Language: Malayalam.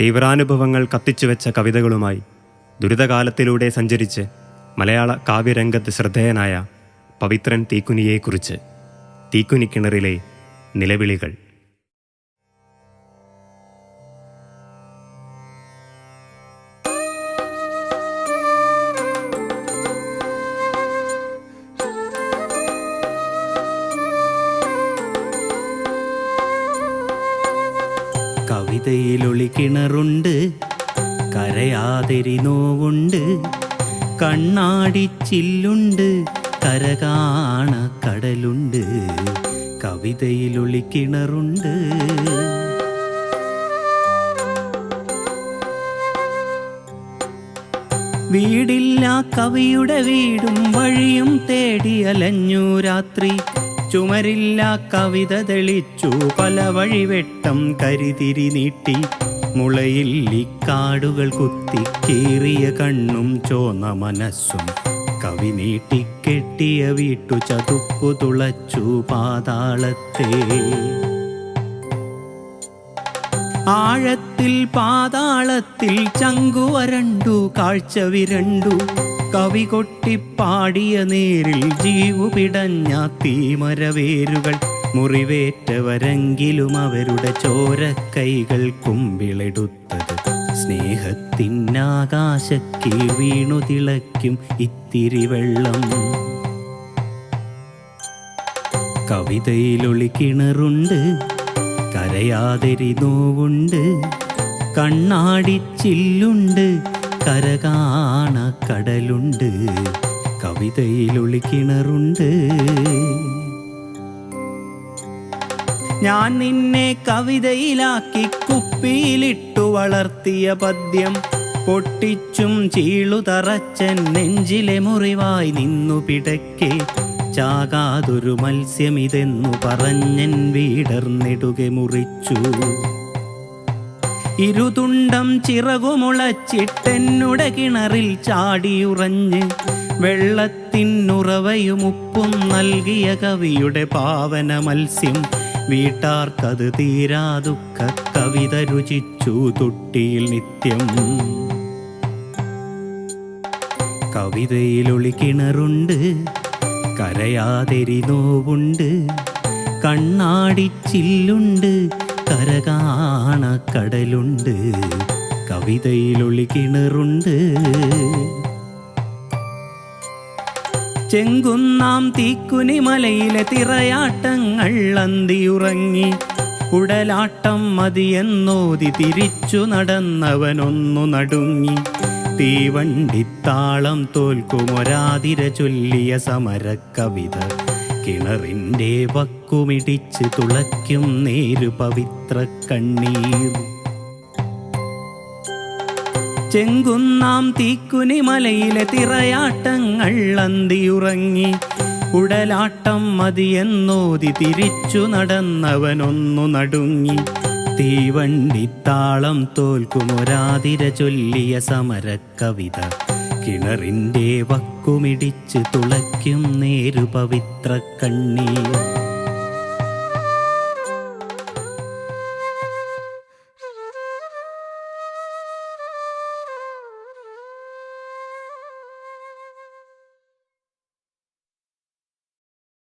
തീവ്രാനുഭവങ്ങൾ കത്തിച്ചുവെച്ച കവിതകളുമായി ദുരിതകാലത്തിലൂടെ സഞ്ചരിച്ച് മലയാള കാവ്യരംഗത്ത് ശ്രദ്ധേയനായ പവിത്രൻ തീക്കുനിയെക്കുറിച്ച് തീക്കുനിക്കിണറിലെ നിലവിളികൾ. കവിതയിലൊളി കിണറുണ്ട് കരയാതിരി നോവുണ്ട് കണ്ണാടി ചില്ലുണ്ട് കരകാണ കടലുണ്ട് കവിതയിലൊളി കിണറുണ്ട്. വീടില്ല കവിയുടെ വീടും വഴിയും തേടി അലഞ്ഞു രാത്രി. ചുമരില്ല കവിത തെളിച്ചു. പല വഴിവെട്ടം കരിതിരി നീട്ടി. മുളയിൽ ഇക്കാടുകൾ കുത്തി. കീറിയ കണ്ണും ചോന്ന മനസ്സും. കവി നീട്ടിക്കെട്ടിയ വീട്ടു ചതുപ്പു തുളച്ചു പാതാളത്തെ. ആഴത്തിൽ പാതാളത്തിൽ ചങ്കു വരണ്ടു കാഴ്ച വിരണ്ടു. കവി കൊട്ടിപ്പാടിയ നേരിൽ ജീവു പിടഞ്ഞ തീമരവേരുകൾ മുറിവേറ്റവരെങ്കിലും അവരുടെ ചോരക്കൈകൾ കുമ്പിളെടുത്തത്. സ്നേഹത്തിനാകാശക്ക് വീണു തിളയ്ക്കും ഇത്തിരി വെള്ളം. കവിതയിലൊളി കിണറുണ്ട് കരയാതെരി നോവുണ്ട് കണ്ണാടിച്ചില്ലുണ്ട് കരകാണ കടലുണ്ട് കവിതയിലൊളി കിണറുണ്ട്. ഞാൻ നിന്നെ കവിതയിലാക്കി കുപ്പിയിലിട്ടു വളർത്തിയ പദ്യം. പൊട്ടിച്ചും ചീളു തറച്ചൻ നെഞ്ചിലെ മുറിവായി നിന്നു പിടക്കെ ചാകാതൊരു മത്സ്യമിതെന്നു പറഞ്ഞൻ വീടർന്നിടുക മുറിച്ചു. ഇരുതുണ്ടം ചിറകുമുളച്ചിട്ടെന്നുടെ കിണറിൽ ചാടിയുറഞ്ഞ് വെള്ളത്തിനുറവയും ഉപ്പും നൽകിയ കവിയുടെ പാവന മത്സ്യം. വീട്ടാർക്കത് തീരാ ദുഃഖ കവിത രുചിച്ചു തൊട്ടിയിൽ നിത്യം. കവിതയിലൊളി കിണറുണ്ട് കരയാതെരി നോവുണ്ട് കണ്ണാടിച്ചില്ലുണ്ട് കരകാണ കടലുണ്ട് കവിതയിലൊളി കിണറുണ്ട്. ചെങ്കുന്നാം തീക്കുനി മലയിലെ തിറയാട്ടങ്ങൾ അന്തിയുറങ്ങി. ഉടലാട്ടം മതിയെന്നോതി തിരിച്ചു നടന്നവനൊന്നു നടുങ്ങി. തീവണ്ടിത്താളം തോൽക്കുമൊരാതിര ചൊല്ലിയ സമരക്കവിത കിണറിന്റെ വക്കുമിടിച്ച് തുളയ്ക്കും നേരു പവിത്ര കണ്ണീർ. ചെങ്കുന്നാം തീക്കുനി മലയിലെ തിറയാട്ടങ്ങൾ അന്തിയുറങ്ങി. ഉടലാട്ടം മതിയെന്നോതി തിരിച്ചു നടന്നവനൊന്നു നടുങ്ങി. തീവണ്ടിത്താളം തോൽക്കുമൊരാതിര ചൊല്ലിയ സമര സമരക്കവിത. കിണറിന്റെ വക്കുമിടിച്ച് തുളയ്ക്കും നേരു പവിത്ര കണ്ണീർ.